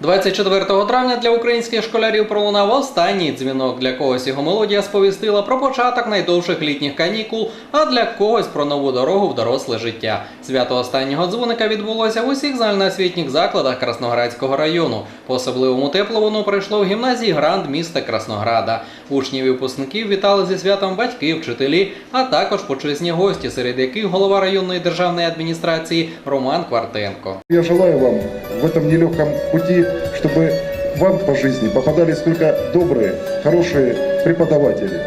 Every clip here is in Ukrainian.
24 травня для українських школярів пролунав останній дзвінок. Для когось його мелодія сповістила про початок найдовших літніх канікул, а для когось про нову дорогу в доросле життя. Свято останнього дзвоника відбулося в усіх загальноосвітніх закладах Красноградського району. По особливому тепло воно пройшло в гімназії Гранд міста Краснограда. Учнів і випускників вітали зі святом батьки, вчителі, а також почесні гості, серед яких голова районної державної адміністрації Роман Квартенко. Я желаю вам в этом нелегком пути, чтобы вам по жизни попадались только добрые, хорошие преподаватели,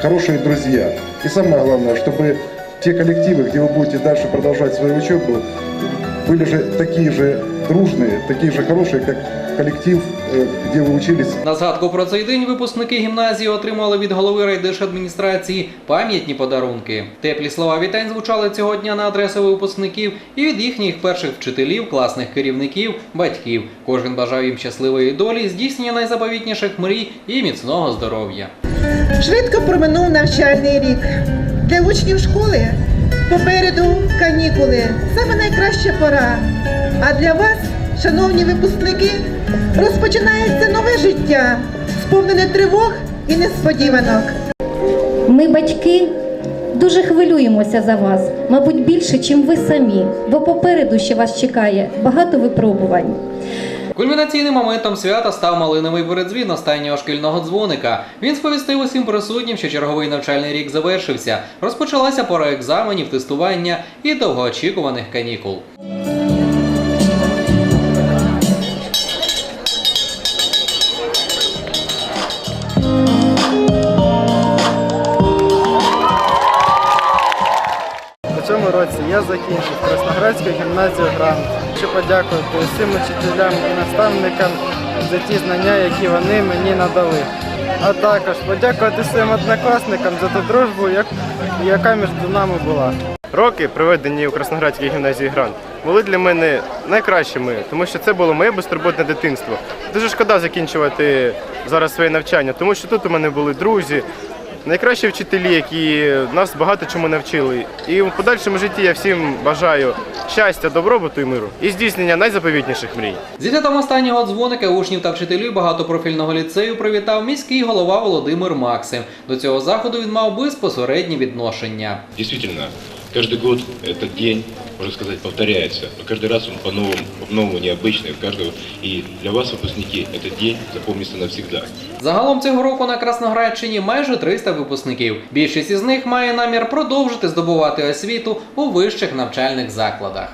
хорошие друзья. И самое главное, чтобы те коллективы, где вы будете дальше продолжать свою учебу, были же такие же дружные, такие же хорошие, как коллектив, э, где вы учились На згадку про цей день випускники гімназії отримали від голови райдержадміністрації пам'ятні подарунки. Теплі слова вітань звучали цього дня на адресу випускників і від їхніх перших вчителів, класних керівників, батьків. Кожен бажав їм щасливої долі, здійснення найзаповітніших мрій і міцного здоров'я. Швидко проминув навчальний рік. Для учнів школи попереду канікули. Саме найкраща пора. А для вас, шановні випускники, розпочинається нове життя, сповнене тривог і несподіванок. Ми, батьки, дуже хвилюємося за вас, мабуть, більше, ніж ви самі, бо попереду ще вас чекає багато випробувань. Кульмінаційним моментом свята став малиновий передзвін останнього шкільного дзвоника. Він сповістив усім присутнім, що черговий навчальний рік завершився. Розпочалася пора екзаменів, тестування і довгоочікуваних канікул. Я закінчив Красноградську гімназію Грант. Хочу подякувати усім учителям і наставникам за ті знання, які вони мені надали. А також подякувати своїм однокласникам за ту дружбу, яка між нами була. Роки, проведені у Красноградській гімназії Грант, були для мене найкращими, тому що це було моє безтурботне дитинство. Дуже шкода закінчувати зараз своє навчання, тому що тут у мене були друзі, найкращі вчителі, які нас багато чому навчили. І у подальшому житті я всім бажаю щастя, добробуту і миру і здійснення найзаповітніших мрій. Зі святом останнього дзвоника учнів та вчителів багатопрофільного ліцею привітав міський голова Володимир Максим. До цього заходу він мав безпосереднє відношення. Действительно, каждый год этот день, можно сказать, повторяется, но каждый раз он по-новому, по-новому необычный, у каждого. И для вас, выпускники, этот день запомнится навсегда. Загалом цього року на Красноградщині майже 300 випускників. Більшість із них має намір продовжити здобувати освіту у вищих навчальних закладах.